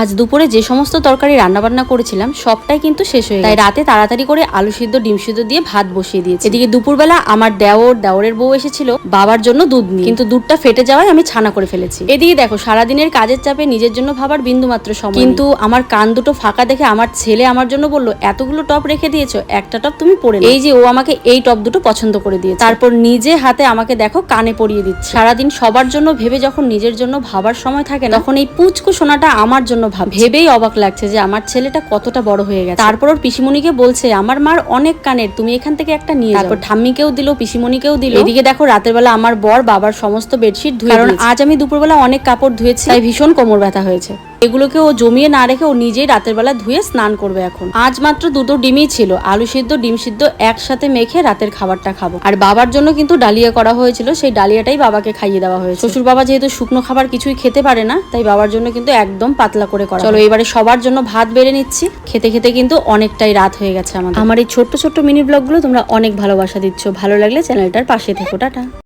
আজ দুপুরে যে সমস্ত তরকারি রান্নাবান্না করেছিলাম, সবটাই কিন্তু শেষ হয়ে তাই রাতে তাড়াতাড়ি করে আলু সিদ্ধ, ডিম সিদ্ধ দিয়ে ভাত বসিয়ে দিয়েছি। এদিকে দুপুরবেলা আমার দেওর, দেওরের বউ এসেছিল বাবার জন্য দুধ নিয়ে। কিন্তু দুধটা ফেটে যাওয়ায় আমি ছানা করে ফেলেছি। এদিকে দেখো, সারাদিনের কাজের চাপে নিজের জন্য ভাবার বিন্দু মাত্র সময় কিন্তু আমার কান দুটো ফাঁকা দেখে আমার ছেলে আমার জন্য বলল, এতগুলো টপ রেখে দিয়েছ, একটা টপ তুমি পরে এই যে ও আমাকে এই টপ দুটো পছন্দ করে দিয়েছে। তারপর নিজে হাতে আমাকে দেখো কানে পরিয়ে দিচ্ছে। সারাদিন সবার জন্য ভেবে যখন নিজের জন্য ভাবার সময় থাকে তখন এই পুচকু সোনাটা আমার জন্য ভাব ভেবেই অবাক লাগছে যে আমার ছেলেটা কতটা বড় হয়ে গেছে। তারপর ওর পিসিমণিকে বলছে আমার মার অনেক কানের তুমি এখান থেকে একটা নিয়ে তারপর ঠাম্মিকেও দিল পিসিমণিকেও দিল। এদিকে দেখো রাতের বেলা আমার বর বাবার সমস্ত বেডশিট ধুয়ে কারণ আজ আমি দুপুরবেলা অনেক কাপড় ধুয়েছি তাই ভীষণ কোমর ব্যথা হয়েছে। এগুলোকে ও জমিয়ে না রেখে ও নিজেই রাতের বেলা ধুয়ে স্নান করবে এখন। আজ মাত্র দুটো ডিমই ছিল। আলু সিদ্ধ ডিম সিদ্ধ একসাথে মেখে রাতের খাবারটা খাব। আর বাবার জন্য কিন্তু ডালিয়া করা হয়েছিল। সেই ডালিয়াটাই বাবাকে খাইয়ে দেওয়া হয়েছে। শ্বশুর বাবা যেহেতু শুকনো খাবার কিছুই খেতে পারে না তাই বাবার জন্য কিন্তু একদম পাতলা করে করা চলো এবারে সবার জন্য ভাত বেড়ে নিচ্ছি। খেতে খেতে কিন্তু অনেকটাই রাত হয়ে গেছে আমাদের। আমার এই ছোট্ট ছোট্ট মিনি ব্লগগুলো তোমরা অনেক ভালোবাসা দিচ্ছ। ভালো লাগলে চ্যানেলটার পাশে থেকো। টাটা।